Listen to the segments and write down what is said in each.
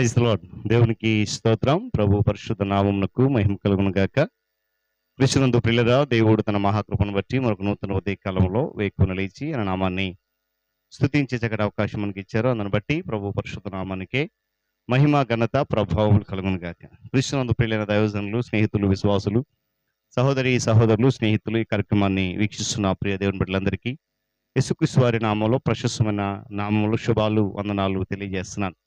Praise lord దేవునికి స్తోత్రం. ప్రభు పరిశుద్ధ నామమునకు మహిమ కలుగును గాక. కృష్ణందు ప్రిల్లరా దేవుడు తన మహాకృపను బట్టి మరొక నూతన ఉదయ కాలంలో వేకున లేచి ఆయన నామాన్ని స్తుతించే చక్కటి అవకాశం మనకి ఇచ్చారు. అందుని బట్టి ప్రభు పరిశుద్ధ నామానికే మహిమ ఘనత ప్రభావం కలుగును గాక. కృష్ణందు ప్రియులైన దైవజనులు స్నేహితులు విశ్వాసులు సహోదరి సహోదరులు స్నేహితులు ఈ కార్యక్రమాన్ని వీక్షిస్తున్న ప్రియ దేవుని బిడ్డలందరికీ యేసుక్రీస్తు వారి నామంలో ప్రశస్తమైన నామంలో శుభాలు వందనాలు తెలియజేస్తున్నాను.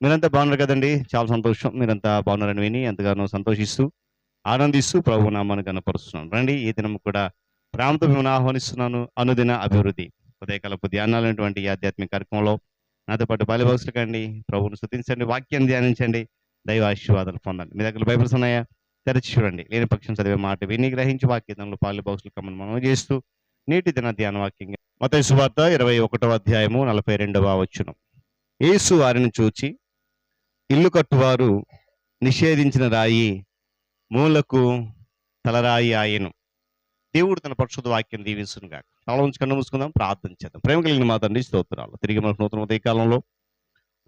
మీరంతా బాగున్నారు కదండి. చాలా సంతోషం. మీరంతా బాగున్నారని విని ఎంతగానో సంతోషిస్తూ ఆనందిస్తూ ప్రభు నామాన్ని కనపరుస్తున్నాను రండి ఈ దినం కూడా ప్రేమతో మిమ్మల్ని ఆహ్వానిస్తున్నాను. అనుదిన అభివృద్ధి ఉదయకాలపు ధ్యానాలైనటువంటి ఆధ్యాత్మిక కార్యక్రమంలో నాతో పాటు బాల్యభాషలు కండి. ప్రభువును శృతించండి వాక్యాన్ని ధ్యానించండి దైవ ఆశీర్వాదాలు పొందండి. మీ దగ్గర బైబిల్స్ ఉన్నాయా? తెరచి చూడండి. లేని పక్షం చదివే మాట విని గ్రహించి వాక్యంలో పాలు బాక్సులు కమ్మని మనం చేస్తూ నేటి దిన ధ్యాన వాక్యంగా మత సువార్త ఇరవై ఒకటవ అధ్యాయము నలభై రెండవ వచ్చును యేసు వారిని చూచి ఇల్లు కట్టువారు నిషేధించిన రాయి మూలకు తలరాయి ఆయను. దేవుడు తన పరిశుద్ధ వాక్యం దీవించును తల ఉంచి కన్ను మూసుకుందాం ప్రార్థన చేద్దాం. ప్రేమ కలిగిన మా తండ్రి స్తోత్రాలు. తిరిగి మనకు నూతన ఉదయ కాలంలో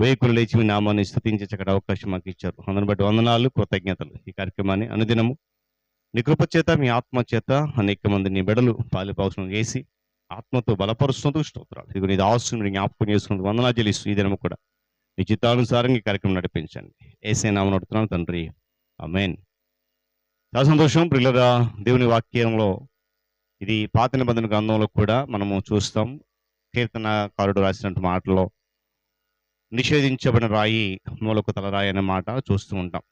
వేకులు లేచి మీ నామాన్ని స్థుతించే అవకాశం మాకు ఇచ్చారు. అందరిని బట్టి వందనాలు కృతజ్ఞతలు. ఈ కార్యక్రమాన్ని అనుదినము నీ కృప చేత మీ ఆత్మ చేత అనేక మంది నీ బిడలు పాలిపావసం చేసి ఆత్మతో బలపరుస్తున్నందుకు స్తోత్రాలు. ఇది నీ దాసుని జ్ఞాపకం చేసుకున్నందుకు వందనా చెల్లిస్తూ ఈ దినము కూడా. మీ చిత్తానుసారంగా ఈ కార్యక్రమం నడిపించండి. ఏసే నామను అడుగుతున్నాను తండ్రి. అమేన్ చాలా సంతోషం ప్రిల్లరా దేవుని వాక్యంలో ఇది పాత నిబంధన గ్రంథంలో కూడా మనము చూస్తాం. కీర్తనకారుడు రాసినట్టు మాటలో నిషేధించబడిన రాయి మూలకు తలరాయి అనే మాట చూస్తూ ఉంటాం.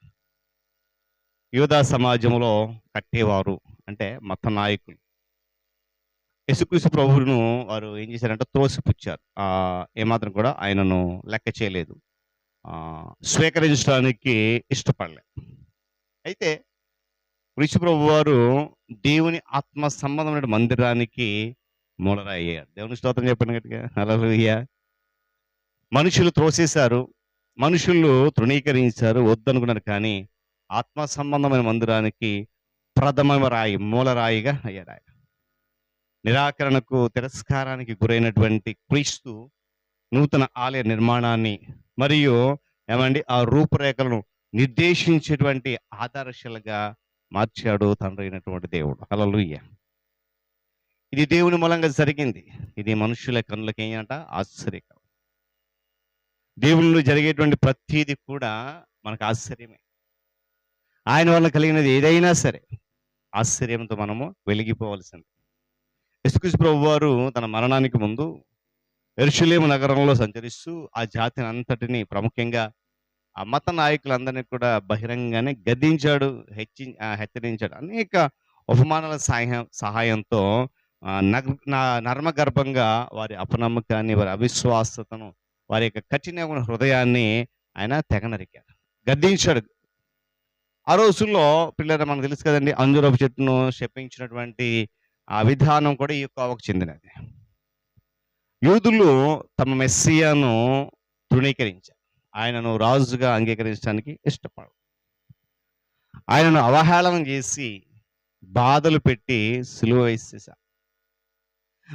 యోధా సమాజంలో కట్టేవారు అంటే మత నాయకులు. యశుక్రీస్తు ప్రభువును వారు ఏం చేశారంటే త్రోసిపుచ్చారు. ఏమాత్రం కూడా ఆయనను లెక్క చేయలేదు. స్వీకరించడానికి ఇష్టపడలే. అయితే ఋషిప్రభు వారు దేవుని ఆత్మ సంబంధమైన మందిరానికి మూలరాయ్యారు. దేవుని స్తోత్రం చెప్పాను గట్టిగా. హల్లెలూయా. మనుషులు త్రోసేశారు మనుషులు తృణీకరించారు వద్దనుకున్నారు కానీ ఆత్మ సంబంధమైన మందిరానికి ప్రథమ రాయి మూలరాయిగా అయ్యారు ఆయన నిరాకరణకు తిరస్కారానికి గురైనటువంటి క్రీస్తు నూతన ఆలయ నిర్మాణాన్ని మరియు ఏమండి ఆ రూపురేఖలను నిర్దేశించేటువంటి ఆదర్శలుగా మార్చాడు తండ్రి అయినటువంటి దేవుడు. హల్లెలూయ. ఇది దేవుని మూలంగా జరిగింది. ఇది మనుషుల కన్నులకి ఏంటంట ఆశ్చర్యకరం. దేవుళ్ళు జరిగేటువంటి ప్రతీది కూడా మనకు ఆశ్చర్యమే. ఆయన వల్ల కలిగినది ఏదైనా సరే ఆశ్చర్యంతో మనము వెలిగిపోవలసింది. యశుకృష్ణ ప్రభు వారు తన మరణానికి ముందు ఎరుషులేము నగరంలో సంచరిస్తూ ఆ జాతిని అంతటిని ప్రాముఖ్యంగా ఆ మత నాయకులందరినీ కూడా బహిరంగంగానే గద్దించాడు హెచ్చి ఆ, హెచ్చరించాడు. అనేక ఉపమానాల సహాయం సహాయంతో నర్మగర్భంగా వారి అపనమ్మకాన్ని వారి అవిశ్వాసతను వారి యొక్క కఠినమైన హృదయాన్ని ఆయన తెగనరికాడు గద్దించాడు. ఆ రోజుల్లో పిల్లలు మనకు తెలుసు కదండి అంజురపు చెట్టును శపించినటువంటి ఆ విధానం కూడా ఈ కోవకు చెందినది. యూదులు తమ మెస్సియాను తృణీకరించారు. ఆయనను రాజుగా అంగీకరించడానికి ఇష్టపడరు. ఆయనను అవహేళన చేసి బాధలు పెట్టి సిలువ వేసేశారు.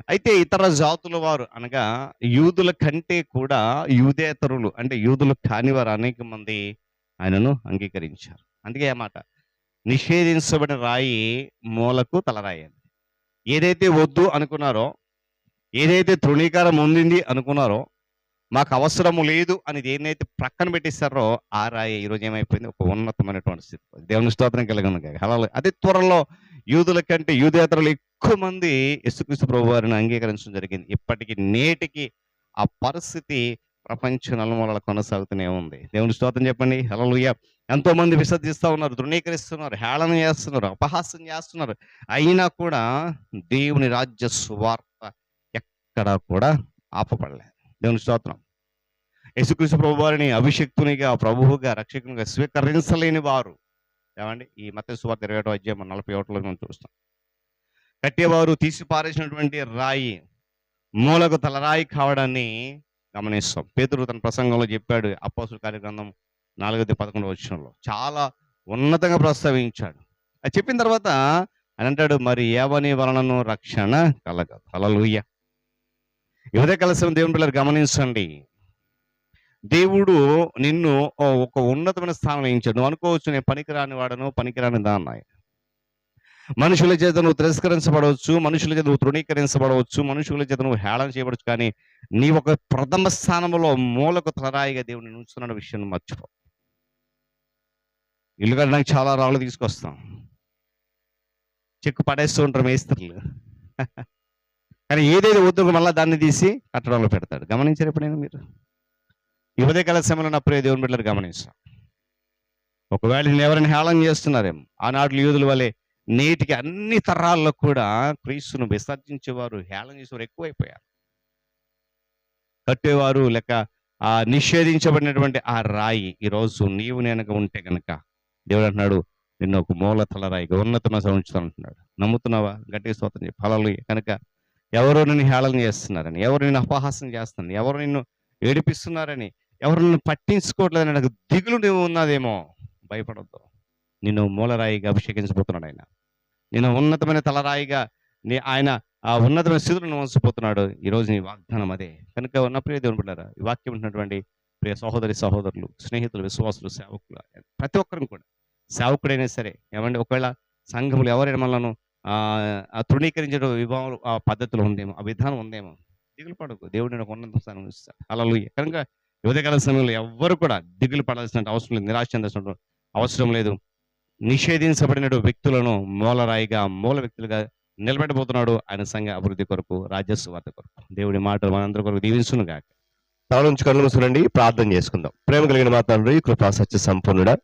అయితే ఇతర జాతుల వారు అనగా యూదుల కంటే కూడా యూదేతరులు అంటే యూదులు కాని వారు అనేక మంది ఆయనను అంగీకరించారు. అందుకే ఆ మాట నిషేధించబడిన రాయి మూలకు తలరాయి ఏదైతే వద్దు అనుకున్నారో ఏదైతే తృణీకారం ఉండింది అనుకున్నారో మాకు అవసరము లేదు అని దేన్నైతే ప్రక్కన పెట్టిస్తారో ఆ రాయి ఈరోజు ఏమైపోయింది? ఒక ఉన్నతమైనటువంటి స్థితి. దేవుని స్తోత్రం కలిగిన అలా అదే త్వరలో యూదుల కంటే యూదయాత్రలు ఎక్కువ మంది యశుక్రీస్తు ప్రభు వారిని అంగీకరించడం జరిగింది. ఇప్పటికీ నేటికి ఆ పరిస్థితి ప్రపంచ నలుమూలల కొనసాగుతూనే ఉంది. దేవుని స్తోత్రం చెప్పండి. హల్లెలూయా. ఎంతో మంది విసర్జిస్తూ ఉన్నారు ధృణీకరిస్తున్నారు హేళన చేస్తున్నారు అపహాసం చేస్తున్నారు. అయినా కూడా దేవుని రాజ్య సువార్త ఎక్కడ కూడా ఆపబడలేదు దేవుని స్తోత్రం. యశుకృష్ణ ప్రభు వారిని అభిషక్తునిగా ప్రభువుగా రక్షకునిగా స్వీకరించలేని వారు. ఏమండి? ఈ మత సువార్త ఇరవై ఒకటో అధ్యాయం నలభై ఒకటిలో మనం చూస్తాం. కట్టేవారు తీసి పారేసినటువంటి రాయి మూలకు తలరాయి కావడాన్ని గమనిస్తాం. పేతురు తన ప్రసంగంలో చెప్పాడు అపోసుల కార్యగ్రంథం నాలుగైదు పదకొండు వచ్చినలో చాలా ఉన్నతంగా ప్రస్తావించాడు. అది చెప్పిన తర్వాత అని అంటాడు మరి ఏవని వలనను రక్షణ కలగదు హల్లెలూయా. యువత కలిసిన దేవుని పిల్లలు గమనించండి. దేవుడు నిన్ను ఓ ఒక ఉన్నతమైన స్థానం వేయించాడు నువ్వు అనుకోవచ్చు నేను పనికిరాని వాడను పనికిరాని దాన్నాయి మనుషుల చేత నువ్వు తిరస్కరించబడవచ్చు మనుషుల చేత నువ్వు తృణీకరించబడవచ్చు మనుషుల చేత నువ్వు హేళన చేయబడచ్చు కానీ నీ ఒక ప్రథమ స్థానంలో మూలకు తలరాయిగా దేవుడిని ఉంచుతున్న విషయం మర్చిపో. ఇల్లు కట్టడానికి చాలా రాళ్ళు తీసుకొస్తాం. చెక్కు పడేస్తూ ఉంటారు మేస్త్రులు. కానీ ఏదైతే వద్దు మళ్ళీ దాన్ని తీసి కట్టడంలో పెడతాడు. గమనించారు ఎప్పుడైనా మీరు? ఈ ఉదయకాల సమయంలో నా ప్రియ దేవుని బిడ్డలు గమనిస్తాం ఒకవేళ నేను ఎవరైనా హేళన చేస్తున్నారేమో ఆనాడు యూదుల వలె నేటికి అన్ని తరాల్లో కూడా క్రీస్తును విసర్జించేవారు హేళన చేసేవారు ఎక్కువైపోయారు. కట్టేవారు లేక ఆ నిషేధించబడినటువంటి ఆ రాయి ఈరోజు నీవు నేనక ఉంటే గనక దేవుడు అంటున్నాడు నిన్ను ఒక మూల తలరాయిగా ఉన్నతమైన ఉంచుతాను అంటున్నాడు. నమ్ముతున్నావా? గట్టిగా స్తోత్రం చెప్పి. ఫలాలు కనుక ఎవరు నిన్ను హేళన చేస్తున్నారని ఎవరు నిన్ను అపహాసం చేస్తున్నారని ఎవరు నిన్ను ఏడిపిస్తున్నారని ఎవరు నిన్ను పట్టించుకోవట్లేదని నాకు దిగులు నువ్వు ఉన్నదేమో భయపడద్దు. నిన్ను మూలరాయిగా అభిషేకించబోతున్నాడు ఆయన. నేను ఉన్నతమైన తలరాయిగా నీ ఆయన ఆ ఉన్నతమైన స్థితులను వంచిపోతున్నాడు ఈ రోజు నీ వాగ్దానం అదే. కనుక ఉన్న ప్రియ దేవుని బిడ్డారా ఈ వాక్యం ఉన్నటువంటి ప్రియ సహోదరి సహోదరులు స్నేహితులు విశ్వాసులు సేవకులు ప్రతి ఒక్కరిని కూడా సేవకుడైనా సరే ఏమంటే ఒకవేళ సంఘములు ఎవరైనా మనలను ఆ తృణీకరించే విభావం ఆ పద్ధతిలో ఉందేమో ఆ విధానం ఉందేమో దిగులు పడకు. దేవుడు నేను ఒక ఉన్నత స్థానం ఇస్తాడు. అలా కనుక యువతకాల సమయంలో ఎవ్వరు కూడా దిగులు పడాల్సిన అవసరం లేదు నిరాశ చెందాల్సిన అవసరం లేదు. నిషేధించబడిన వ్యక్తులను మూలరాయిగా మూల వ్యక్తులుగా నిలబెట్టబోతున్నాడు ఆయన సంఘ అభివృద్ధి కొరకు రాజ్యస్వార్థ కొరకు. దేవుడి మాటలు మనందరి కొరకు దీవించును గాక. తల నుంచి కళ్ళు చూడండి ప్రార్థన చేసుకుందాం. ప్రేమ కలిగిన మా తండ్రి కృపా సత్య సంపూర్ణుడ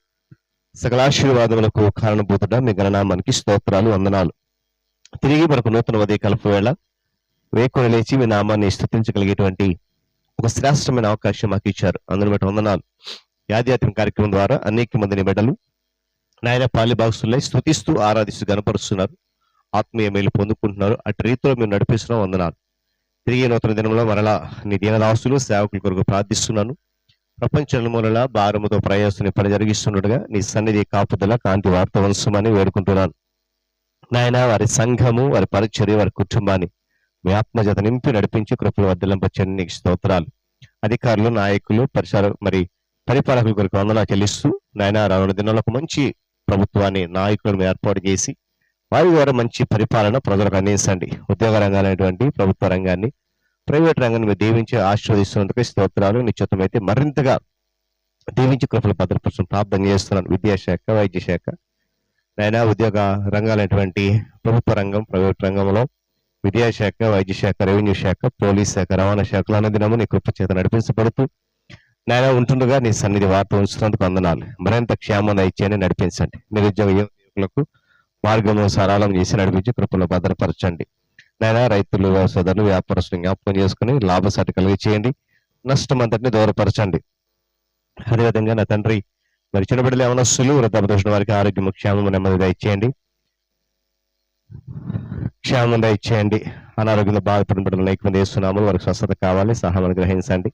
సకలాశీర్వాదములకు కారణభూతుడ. మీ గణనామానికి స్తోత్రాలు వందనాలు. తిరిగి మనకు నూతన ఉదయ కలుపు వేళ వేకుని లేచి మీ నామాన్ని స్థుతించగలిగేటువంటి ఒక శ్రేష్టమైన అవకాశం మాకు ఇచ్చారు. అందుని బట్టి వందనాలు. యాధ్యాత్మిక కార్యక్రమం ద్వారా అనేక మందిని బిడ్డలు నాయన పాలిభాగస్తులై స్థుతిస్తూ ఆరాధిస్తూ గనపరుస్తున్నారు ఆత్మీయ మేలు పొందుకుంటున్నారు. అటు రీతిలో మీరు నడిపిస్తున్నాం వందనాలు. తిరిగి నూతన దినంలో మరలా నీ దీనదాసులు సేవకుల కొరకు ప్రార్థిస్తున్నాను. ప్రపంచ మూలల భారముతో ప్రయాసం పని జరిగిస్తుండగా నీ సన్నిధి కాపుదల కాంతి వార్త వంశమని వేడుకుంటున్నాను. నాయన వారి సంఘము వారి పరిచర్య వారి కుటుంబాన్ని మీ ఆత్మజత నింపి నడిపించి కృపలు వద్దలంపచ్చని నీకు స్తోత్రాలు. అధికారులు నాయకులు పరిసర మరి పరిపాలకుల కొరకు వందనా చెల్లిస్తూ నాయన రానున్న దినంలో ఒక మంచి ప్రభుత్వాన్ని నాయకులను ఏర్పాటు చేసి వారి ద్వారా మంచి పరిపాలన ప్రజలకు అందించండి. ఉద్యోగ రంగాలైనటువంటి ప్రభుత్వ రంగాన్ని ప్రైవేట్ రంగాన్ని మీరు దీవించి ఆశీర్వదిస్తున్నందుకు స్తోత్రాలు. నిశ్చితమైతే మరింతగా దీవించి కృపలు భద్రపరచడం ప్రార్థన చేస్తున్నాను. విద్యాశాఖ వైద్య శాఖ నైనా ఉద్యోగ రంగాలైనటువంటి ప్రభుత్వ రంగం ప్రైవేట్ రంగంలో విద్యాశాఖ వైద్య శాఖ రెవెన్యూ శాఖ పోలీస్ శాఖ రవాణా శాఖలు అన్నదినము నీ కృప చేత నడిపించబడుతూ నాయన ఉంటుండగా నీ సన్నిధి వార్త ఉంచినందుకు వందనాలు. మరింత క్షేమం ఇచ్చేయని నడిపించండి. నిరుద్యోగ యువకులకు మార్గము సరళం చేసి నడిపించి కృపలో భద్రపరచండి. నాయన రైతులు వ్యవసాయదారులు వ్యాపారస్తులు జ్ఞాపకం చేసుకుని లాభసాటి కలిగి చేయండి. నష్టం అంతటిని దూరపరచండి. అదేవిధంగా నా తండ్రి మరి చిన్న బిడ్డలు ఏమైనా సులువు? వృద్ధాపదోషణ వారికి ఆరోగ్యం క్షేమము నెమ్మది దయచేయండి. క్షేమం దయచేయండి. అనారోగ్యంలో బాధపడిన బిడ్డలు నైకమంది వేస్తున్నాము వారికి స్వస్థత కావాలి సహాయం గ్రహించండి.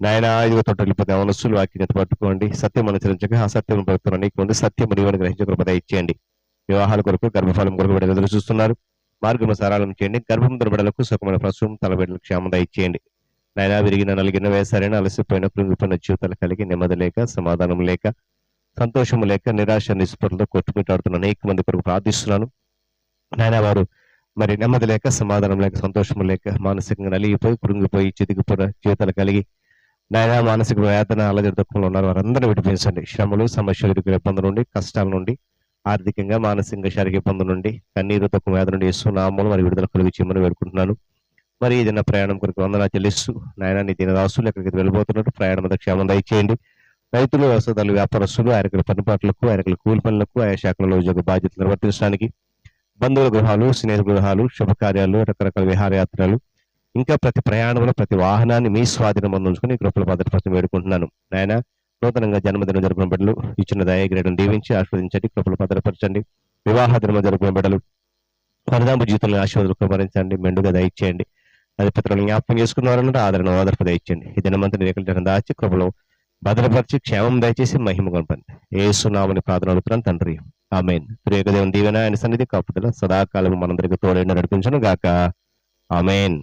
నాయన ఇదిగో తొట్టు వెళ్ళిపోతే మనస్సులు వాక్యం పట్టుకోండి. సత్యం అనుసరించక అసత్యం పడుతున్న అనేక సత్యం నీవని గ్రహించే కృప దయచేయండి. వివాహాల కొరకు గర్భఫలం కొరకు బిడ్డలు ఎదురు చూస్తున్నారు. మార్గము సరళం చేయండి. గర్భం బిడ్డలకు సుఖమైన ప్రసవం తలబిడ్డలకు క్షేమం దయచేయండి. నైనా విరిగిన నలిగిన వేసారైన అలసిపోయిన కృంగిపోయిన జీవితాలు కలిగి నెమ్మది లేక సమాధానం లేక సంతోషము లేక నిరాశ నిస్పృహలతో కొట్టుమిట్టాడుతున్న అనేక మంది కొరకు ప్రార్థిస్తున్నాను. నాయన వారు మరి నెమ్మది లేక సమాధానం లేక సంతోషము లేక మానసికంగా నలిగిపోయి కృంగిపోయి చితికిపోయిన జీవితాలు కలిగి నాయన మానసిక వేదన అలజడి దుఃఖంలో ఉన్నారు. వారందరూ విడిపించండి. శ్రమలు సమస్యలు ఇరుకుల ఇబ్బందుల నుండి కష్టాల నుండి ఆర్థికంగా మానసికంగా శారీరక ఇబ్బందుల నుండి కన్నీరు దుఃఖం వేదన నుండి ఇస్తున్నాము మరి విడుదల కలిగి చేయమని వేడుకుంటున్నాను. మరి ఏదైనా ప్రయాణం కొరకు వందనా చెల్లిస్తూ నాయన నీ దీని రాసులు ఎక్కడికి వెళ్ళిపోతున్నారు ప్రయాణం అంతా క్షేమం దయచేయండి. రైతులు వ్యవసాయదారులు వ్యాపారస్తులు ఆయనకుల పనిపాట్లకు ఆయనకుల కూలి పనులకు ఆయా శాఖలలో ఉద్యోగ బాధ్యతలు నిర్వర్తించడానికి బంధువుల గృహాలు స్నేహ గృహాలు శుభకార్యాలు రకరకాల విహారయాత్రలు ఇంకా ప్రతి ప్రయాణంలో ప్రతి వాహనాన్ని మీ స్వాధీనం అందించుకుని కృపల భద్రపరచడం వేడుకుంటున్నాను. నాయన నూతనంగా జన్మదినం జరుపుకున్న బిడ్డలు ఇచ్చిన దయగ్రేడం దీవించి ఆస్వాదించండి కృపలు భద్రపరచండి వివాహ దినం జరుపుకున్న బిడ్డలు పరిదాంపు జీవితంలో ఆశీర్వాదాలు కుమరించండి మెండుగా దయచేయండి. అది జ్ఞాపకం చేసుకున్నవారన్నట్టు ఆదరణ ఆదర్ప దయచండి ఈ దినమంతా రేఖలు దాచి కృపలో భద్రపరిచి క్షేమం దయచేసి మహిమ కొనపండి ఏసునామని ప్రార్థన అడుగుతున్నాను తండ్రి. ఆమెన్. ప్రియదేవుని దీవెన ఆయన సన్నిధి కాపుదల సదాకాలం మనందరికి తోడైన నడిపించను గాక. ఆమెన్.